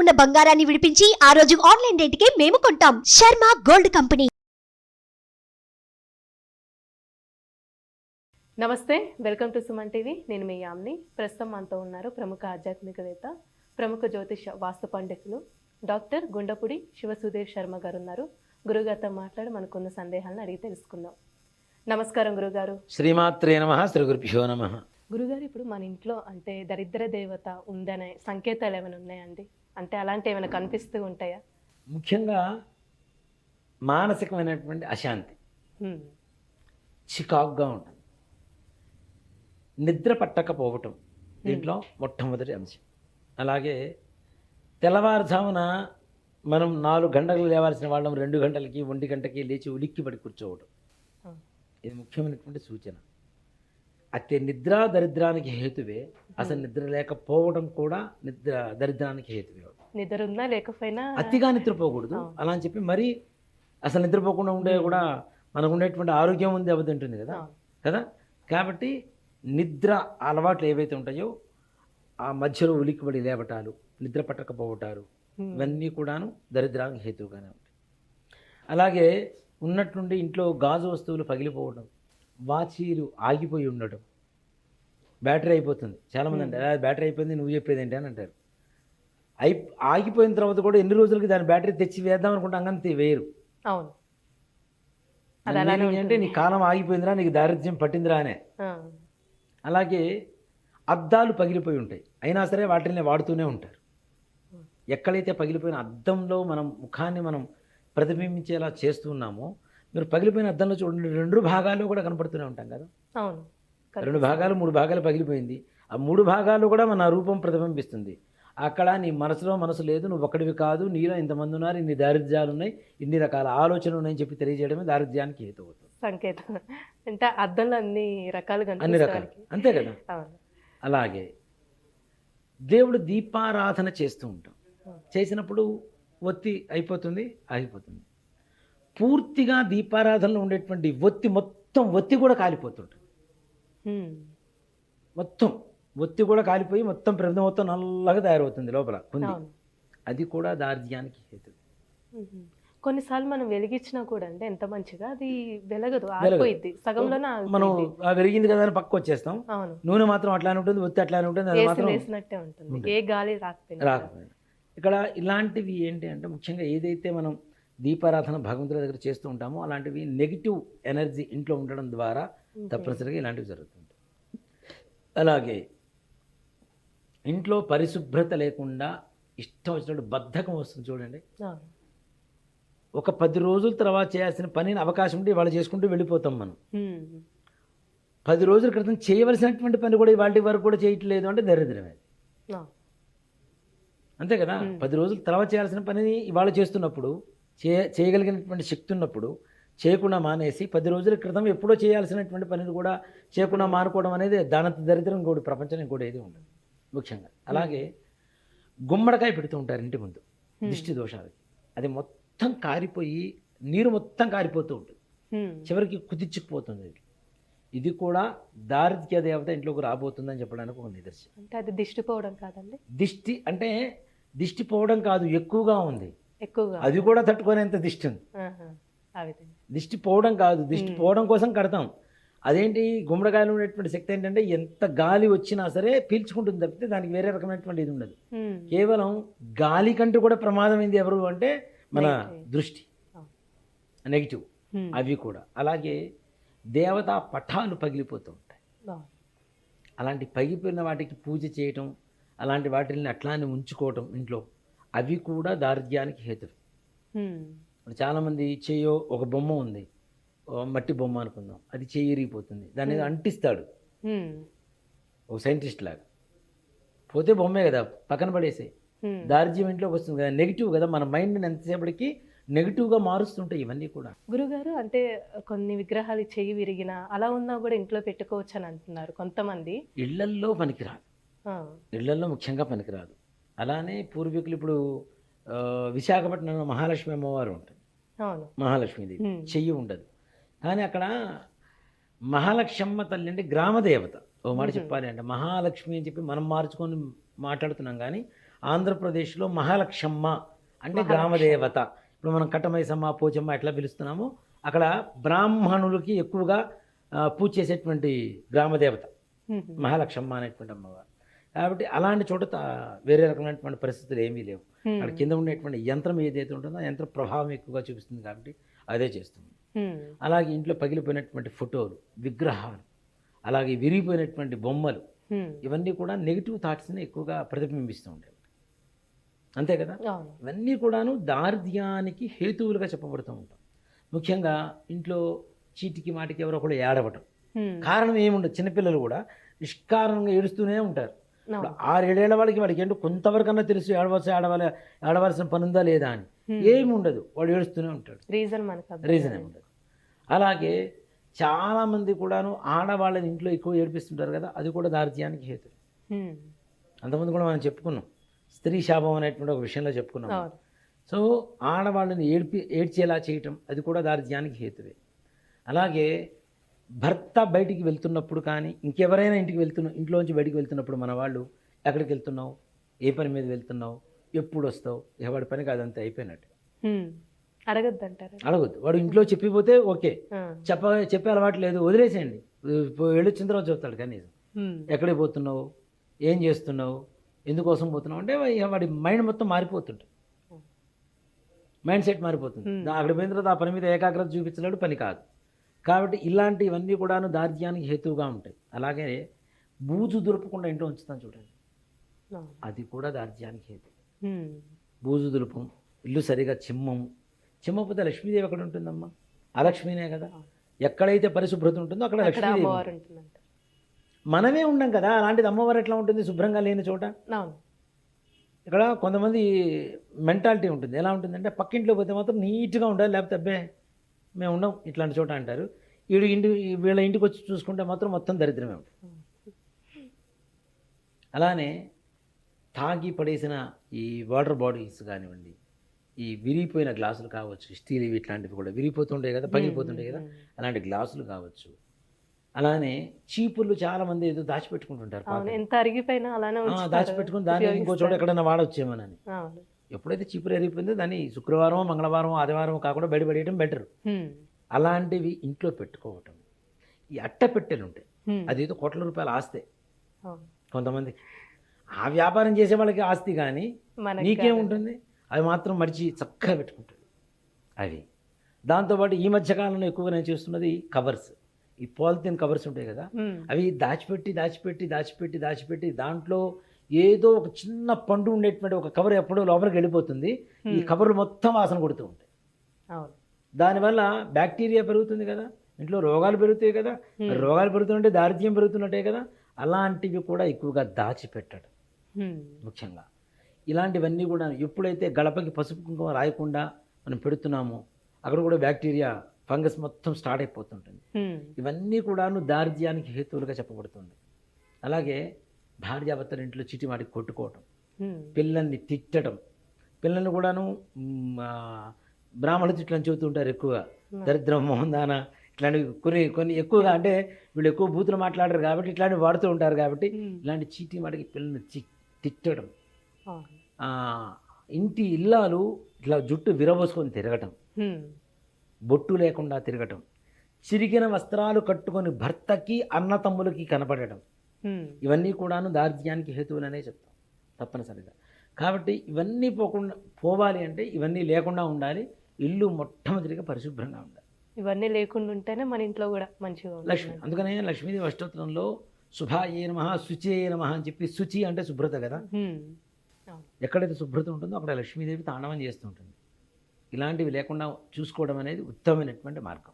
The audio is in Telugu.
ఉన్న బంగారాన్ని విడిపించి ఆ రోజు ఆన్లైన్ రేటుకే మేము కొంటాం. Sharma gold company. నమస్తే వెల్కమ్ టు సుమన్ టీవీ. నేను మీ యామ్ని. ప్రస్తుతం మనతో ఉన్నారు ప్రముఖ ఆధ్యాత్మికవేత్త ప్రముఖ జ్యోతిష వాస్తు పండితులు డాక్టర్ గుండపుడి శివసుదేవ్ శర్మ గారు ఉన్నారు గురుగారితో మాట్లాడి మనకున్న సందేహాలను అడిగి తెలుసుకుందాం. నమస్కారం గురుగారు. శ్రీమాత్రే నమ శ్రీ గురుభ్యో నమ. గురుగారు ఇప్పుడు మన ఇంట్లో అంటే దరిద్ర దేవత ఉందనే సంకేతాలు ఏమైనా ఉన్నాయండి? అంటే అలాంటి ఏమైనా కనిపిస్తూ ఉంటాయా? ముఖ్యంగా మానసికమైనటువంటి అశాంతి. చికాకుగా ఉంటుంది. నిద్ర పట్టకపోవటం దీంట్లో మొట్టమొదటి అంశం. అలాగే తెల్లవారుజామున మనం నాలుగు గంటలు లేవాల్సిన వాళ్ళం రెండు గంటలకి ఒంటి గంటకి లేచి ఉలిక్కిపడి కూర్చోవడం ఆ. ఇది ముఖ్యమైనటువంటి సూచన. అయితే నిద్ర దరిద్రానికి హేతువే. అసలు నిద్ర లేకపోవడం కూడా నిద్ర దరిద్రానికి హేతువే. నిద్ర ఉన్నా లేకపోయినా అతిగా నిద్రపోకూడదు. అలా అని చెప్పి మరీ అసలు నిద్రపోకుండా ఉండే కూడా మనకు ఉండేటువంటి ఆరోగ్యం ఉంది దెబ్బతింటుంది కదా. అవును. కదా? కాబట్టి నిద్ర అలవాట్లు ఏవైతే ఉంటాయో ఆ మధ్యలో ఉలిక్కిపడి లేవటాలు నిద్ర పట్టకపోవటాలు. ఇవన్నీ కూడాను దరిద్రానికి హేతువుగానే ఉంటాయి. అలాగే ఉన్నట్టుండి ఇంట్లో గాజు వస్తువులు పగిలిపోవడం వాచీలు ఆగిపోయి ఉండడం బ్యాటరీ అయిపోతుంది. చాలామంది అంటే "ఆ, బ్యాటరీ అయిపోయింది నువ్వు చెప్పేది ఏంటి? అని అంటారు. అయి ఆగిపోయిన తర్వాత కూడా ఎన్ని రోజులకి దాని బ్యాటరీ తెచ్చి వేద్దాం అనుకుంటే అంగంతే వేరు. అవును. అంటే నీ కాలం ఆగిపోయిందిరా నీకు దారిద్ర్యం పట్టిందిరా అనే. అలాగే అద్దాలు పగిలిపోయి ఉంటాయి. అయినా సరే వాటిని వాడుతూనే ఉంటారు. ఎక్కడైతే పగిలిపోయిన అద్దంలో మనం ముఖాన్ని మనం ప్రతిబింబించేలా చేస్తున్నామో మీరు పగిలిపోయిన అద్దంలో చూడండి రెండు భాగాలు కూడా కనపడుతూనే ఉంటాం కదా? అవును రెండు భాగాలు మూడు భాగాలు పగిలిపోయింది. ఆ మూడు భాగాలు కూడా మన రూపం ప్రతిబింబిస్తుంది. అక్కడ నీ మనసులో మనసు లేదు నువ్వు ఒక్కడివి కాదు నీలో ఇంతమంది ఉన్నారు ఇన్ని దారిద్ర్యాలు ఉన్నాయి ఇన్ని రకాల ఆలోచనలు ఉన్నాయని చెప్పి తెలియజేయడమే దారిద్ర్యానికి హేతు అవుతుంది సంకేతం. అంటే అద్దంలో అన్ని రకాలుగా అన్ని రకాలు. అంతే కదా? అలాగే దేవుడు దీపారాధన చేస్తూ ఉంటాం. చేసినప్పుడు ఒత్తి అయిపోతుంది ఆగిపోతుంది. పూర్తిగా దీపారాధనలో ఉండేటువంటి ఒత్తి మొత్తం ఒత్తి కూడా కాలిపోతుంటుంది. మొత్తం ఒత్తి కూడా కాలిపోయి మొత్తం ప్రమిద మొత్తం నల్లగా తయారవుతుంది లోపల అవును. అది కూడా దారిద్ర్యానికి హేతు. కొన్నిసార్లు మనం వెలిగించినా కూడా అంటే ఎంత మంచిగా అది వెలగదు. ఆగిపోయింది సగంలోనే మనం వెలిగింది కదా అని పక్క వచ్చేస్తాం. అవును. నూనె మాత్రం అట్లానే ఉంటుంది ఒత్తి అట్లానే ఉంటుంది అది మాత్రం వేసినట్టే ఉంటుంది. ఏ గాలి రాకపోయినా రాకపోయింది ఇక్కడ ఇలాంటివి ఏంటి అంటే ముఖ్యంగా ఏదైతే మనం దీపారాధన భగవంతుడి దగ్గర చేస్తూ ఉంటామో అలాంటివి నెగిటివ్ ఎనర్జీ ఇంట్లో ఉండడం ద్వారా. తప్పనిసరిగా ఇలాంటివి జరుగుతుంటాయి అలాగే ఇంట్లో పరిశుభ్రత లేకుండా ఇష్టం వచ్చినట్టు బద్ధకం వస్తుంది చూడండి. ఒక పది రోజుల తర్వాత చేయాల్సిన పనిని అవకాశం ఉంటే ఇవాళ చేసుకుంటూ వెళ్ళిపోతాం మనం. పది రోజుల క్రితం చేయవలసినటువంటి పని కూడా ఇవాళ వరకు కూడా చేయట్లేదు అంటే దరిద్రమే. అంతే కదా. పది రోజుల తర్వాత చేయాల్సిన పనిని ఇవాళ చేస్తున్నప్పుడు చే చేయగలిగినటువంటి శక్తి ఉన్నప్పుడు చేయకుండా మానేసి పది రోజుల క్రితం ఎప్పుడో చేయాల్సినటువంటి పనిని కూడా చేయకుండా మానుకోవడం అనేది దానంత దరిద్రం ఇంకోటి ప్రపంచం ఇంకోటి ఏది ఉండదు ముఖ్యంగా. అలాగే గుమ్మడికాయ పెడుతూ ఉంటారు ఇంటి ముందు దిష్టి దోషాలకి. అది మొత్తం కారిపోయి నీరు మొత్తం కారిపోతూ ఉంటుంది. చివరికి కుదిర్చుకుపోతుంది ఇది ఇది కూడా దారిద్ర్య దేవత ఇంట్లోకి రాబోతుందని చెప్పడానికి ఒక నిదర్శనం. అంటే అది దిష్టి పోవడం కాదండి? దిష్టి అంటే దిష్టి పోవడం కాదు ఎక్కువగా ఉంది. ఎక్కువగా అది కూడా తట్టుకునేంత దిష్టి ఉంది దిష్టి పోవడం కాదు దిష్టి. పోవడం కోసం కడతాం అదేంటి గుమ్మడికాయలు ఉండేటువంటి శక్తి ఏంటంటే ఎంత గాలి వచ్చినా సరే పీల్చుకుంటుంది తప్పితే దానికి వేరే రకమైనటువంటి ఇది ఉండదు. కేవలం గాలి కంటే కూడా ప్రమాదమైంది ఎవరు అంటే మన. దృష్టి. నెగిటివ్. అవి కూడా అలాగే దేవతా పటాలు పగిలిపోతూ ఉంటాయి. అలాంటి పగిలిపోయిన వాటికి పూజ చేయటం అలాంటి వాటిని అట్లానే ఉంచుకోవటం ఇంట్లో అవి కూడా దారిద్ర్యానికి హేతు. ఇప్పుడు చాలామంది చేయో ఒక బొమ్మ ఉంది. మట్టి బొమ్మ అనుకుందాం. అది చేయి ఇరిగిపోతుంది దాన్ని అంటిస్తాడు. ఒక సైంటిస్ట్ లాగా. పోతే బొమ్మే కదా పక్కన పడేసే. దారిద్ర్యం ఇంట్లోకి వస్తుంది కదా నెగిటివ్ కదా మన మైండ్ని ఎంతసేపటికి నెగిటివ్గా మారుస్తుంటాయి ఇవన్నీ కూడా. గురుగారు అంటే కొన్ని విగ్రహాలు చెయ్యి విరిగిన అలా ఉన్నా కూడా ఇంట్లో పెట్టుకోవచ్చు అని అంటున్నారు కొంతమంది. ఇళ్ళల్లో పనికిరాదు. ఇళ్ళల్లో ముఖ్యంగా పనికిరాదు. అలానే పూర్వీకులు ఇప్పుడు విశాఖపట్నంలో మహాలక్ష్మి అమ్మవారు ఉంటుంది Hmm. చెయ్యి ఉండదు. కానీ అక్కడ మహాలక్ష్మమ్మ తల్లి అంటే గ్రామదేవత. ఓ మాట. చెప్పాలి అంటే మహాలక్ష్మి అని చెప్పి మనం మార్చుకొని మాట్లాడుతున్నాం కానీ ఆంధ్రప్రదేశ్లో మహాలక్ష్మ అంటే గ్రామదేవత. ఇప్పుడు మనం కట్టమైసమ్మ పోచమ్మ ఎట్లా పిలుస్తున్నామో అక్కడ బ్రాహ్మణులకి ఎక్కువగా పూజ చేసేటువంటి గ్రామదేవత. హ్మ్. మహాలక్ష్మ అనేటువంటి అమ్మవారు. కాబట్టి అలాంటి చోట వేరే రకమైనటువంటి పరిస్థితులు ఏమీ లేవు. అక్కడ కింద ఉండేటువంటి యంత్రం ఏదైతే ఉంటుందో ఆ యంత్ర ప్రభావం ఎక్కువగా చూపిస్తుంది కాబట్టి అదే చేస్తుంది. అలాగే ఇంట్లో పగిలిపోయినటువంటి ఫోటోలు విగ్రహాలు అలాగే విరిగిపోయినటువంటి బొమ్మలు. ఇవన్నీ కూడా నెగిటివ్ థాట్స్ని ఎక్కువగా ప్రతిబింబిస్తూ ఉంటాయి. అంతే కదా? ఇవన్నీ కూడాను దార్ధ్యానికి హేతువులుగా చెప్పబడుతూ ఉంటాం ముఖ్యంగా ఇంట్లో చీటికి మాటికి ఎవరో ఒకరు ఏడవటం. కారణం ఏముండదు? చిన్నపిల్లలు కూడా నిష్కారణంగా ఏడుస్తూనే ఉంటారు. ఆరేడేళ్ళ వాళ్ళకి వాడికి ఏంటో కొంతవరకన్నా తెలుసు ఏడవలసి ఆడవాలి ఆడవలసిన పని ఉందా లేదా అని. హ్మ్. ఏమి ఉండదు వాడు ఏడుస్తూనే ఉంటాడు. రీజన్ మనకు రీజన్. ఏమి ఉండదు అలాగే చాలామంది కూడాను ఆడవాళ్ళని ఇంట్లో ఎక్కువ ఏడిపిస్తుంటారు కదా అది కూడా దార్ధ్యానికి హేతు. హ్మ్. అంతకుముందు కూడా మనం చెప్పుకున్నాం. స్త్రీ శాపం అనేటువంటి ఒక విషయంలో చెప్పుకున్నాం. సో ఆడవాళ్ళని ఏడ్పి ఏడ్చేలా చేయటం అది కూడా దారిద్ర్యానికి హేతువే. అలాగే భర్త బయటికి వెళ్తున్నప్పుడు కానీ ఇంకెవరైనా ఇంటికి వెళ్తున్న ఇంట్లోంచి బయటికి వెళ్తున్నప్పుడు మన వాళ్ళు ఎక్కడికి వెళ్తున్నావు? ఏ పని మీద వెళ్తున్నావు? ఎప్పుడు వస్తావు? ఎవడి పనికి అదంతా అయిపోయినట్టు. అడగద్దు అంటారు అడగొద్దు. వాడు ఇంట్లో చెప్పిపోతే ఓకే. చెప్ప చెప్పే అలవాటు లేదు. వదిలేసేయండి. వెళ్ళొచ్చిన తర్వాత చెప్తాడు కనీసం. ఎక్కడికి పోతున్నావు? ఏం చేస్తున్నావు? ఎందుకోసం పోతున్నావు? అంటే వాడి మైండ్ మొత్తం మారిపోతుంటుంది. మైండ్ సెట్ మారిపోతుంది. అక్కడ పోయిన తర్వాత ఆ పని మీద ఏకాగ్రత చూపించలేడు పని కాదు. కాబట్టి ఇలాంటివన్నీ కూడాను దార్ధ్యానికి హేతువుగా ఉంటాయి. అలాగే బూజు దులుపకుండా ఇంట్లో ఉంచుతాను చూడండి. అది కూడా దార్ధ్యానికి హేతు. బూజు దులుపం ఇల్లు సరిగా చిమ్మం. చిమ్మకపోతే లక్ష్మీదేవి ఎక్కడ ఉంటుందమ్మా? అలక్ష్మీనే కదా. ఎక్కడైతే పరిశుభ్రత ఉంటుందో అక్కడ లక్ష్మీదేవి మనమే ఉండం కదా. అలాంటిది అమ్మవారు ఎట్లా ఉంటుంది? శుభ్రంగా లేని చోట? ఇక్కడ కొంతమంది మెంటాలిటీ ఉంటుంది. ఎలా ఉంటుందంటే పక్కింట్లో పోతే మాత్రం నీట్గా ఉండాలి. లేకపోతే అబ్బే మేము ఉండం ఇట్లాంటి చోట అంటారు వీడు ఇంటి వీళ్ళ ఇంటికి వచ్చి చూసుకుంటే మాత్రం మొత్తం దరిద్రమే ఉంటుంది అలానే తాగి పడేసిన ఈ వాటర్ బాటిల్స్ కానివ్వండి ఈ విరిగిపోయిన గ్లాసులు కావచ్చు స్టీల్ ఇట్లాంటివి కూడా విరిగిపోతుంటాయి కదా పగిలిపోతుంటాయి కదా అలాంటి గ్లాసులు కావచ్చు అలానే చీపుర్లు చాలా మంది ఏదో దాచిపెట్టుకుంటుంటారు. ఎంత అరిగిపోయినా అలానే. దాచిపెట్టుకుని దాన్ని ఇంకో చోట. ఎక్కడైనా వాడొచ్చేమోనని ఎప్పుడైతే చీపురు ఎరిగిపోయిందో దాన్ని శుక్రవారం మంగళవారం ఆదివారం కాకుండా బయటపడేయడం బెటర్. అలాంటివి ఇంట్లో పెట్టుకోవటం. ఈ అట్టపెట్టెలు ఉంటాయి. హ్మ్. అదేదో కోట్ల రూపాయల ఆస్తే. కొంతమంది ఆ వ్యాపారం చేసే వాళ్ళకి ఆస్తి కానీ నీకేముంటుంది అవి మాత్రం మడిచి చక్కగా పెట్టుకుంటాడు అవి. దాంతోపాటు ఈ మధ్యకాలంలో ఎక్కువగా నేను చూస్తున్నది కవర్స్ ఈ పాలిథిన్ కవర్స్ ఉంటాయి కదా. అవి దాచిపెట్టి దాచిపెట్టి దాచిపెట్టి దాచిపెట్టి దాంట్లో ఏదో ఒక చిన్న పండు ఉండేటువంటి ఒక కవర్ ఎప్పుడో లోపలికి వెళ్ళిపోతుంది. ఈ కవర్లు మొత్తం వాసన కొడుతూ ఉంటాయి. దానివల్ల బ్యాక్టీరియా పెరుగుతుంది కదా. ఇంట్లో రోగాలు పెరుగుతాయి కదా. రోగాలు పెరుగుతుంటే దారిద్ర్యం పెరుగుతున్నట్టే కదా. అలాంటివి కూడా ఎక్కువగా దాచిపెట్టడం. ముఖ్యంగా. ఇలాంటివన్నీ కూడా ఎప్పుడైతే గడపకి పసుపు కుంకుమ రాయకుండా మనం పెడుతున్నామో అక్కడ కూడా బ్యాక్టీరియా ఫంగస్ మొత్తం స్టార్ట్ అయిపోతుంటుంది. ఇవన్నీ కూడాను దారిద్ర్యానికి హేతువులుగా చెప్పబడుతుంది. అలాగే భార్యాభర్తల ఇంట్లో చిటి వాటికి కొట్టుకోవటం. పిల్లల్ని తిట్టడం పిల్లల్ని కూడాను మ్, ఆ, బ్రాహ్మణ తిట్లు అని చెబుతూ ఉంటారు ఎక్కువగా దరిద్రం మోహందాన ఇట్లాంటివి కొన్ని కొన్ని ఎక్కువగా అంటే వీళ్ళు ఎక్కువ బూతులు మాట్లాడరు కాబట్టి ఇట్లాంటివి వాడుతూ ఉంటారు కాబట్టి. ఇలాంటి చీటి వాటికి పిల్లల్ని చి- తిట్టడం ఇంటి ఇల్లాలు ఇట్లా జుట్టు విరబోసుకొని తిరగటం. బొట్టు లేకుండా తిరగటం చిరిగిన వస్త్రాలు కట్టుకొని భర్తకి అన్న తమ్ములకి కనపడటం. ఇవన్నీ కూడాను దార్ధ్యానికి హేతువులనే చెప్తాం తప్పనిసరిగా. కాబట్టి ఇవన్నీ పోకుండా పోవాలి అంటే ఇవన్నీ లేకుండా ఉండాలి ఇల్లు మొట్టమొదటిగా పరిశుభ్రంగా ఉండాలి. ఇవన్నీ లేకుండా ఉంటేనే మన ఇంట్లో కూడా మంచిగా లక్ష్మి అందుకనే లక్ష్మీదేవి అష్టోత్తరంలో శుభాయే నమ శుచియే నమ అని చెప్పి శుచి అంటే శుభ్రత కదా. ఎక్కడైతే శుభ్రత ఉంటుందో అక్కడ లక్ష్మీదేవి తాండవం చేస్తూ ఉంటుంది. ఇలాంటివి లేకుండా చూసుకోవడం అనేది ఉత్తమమైనటువంటి మార్గం.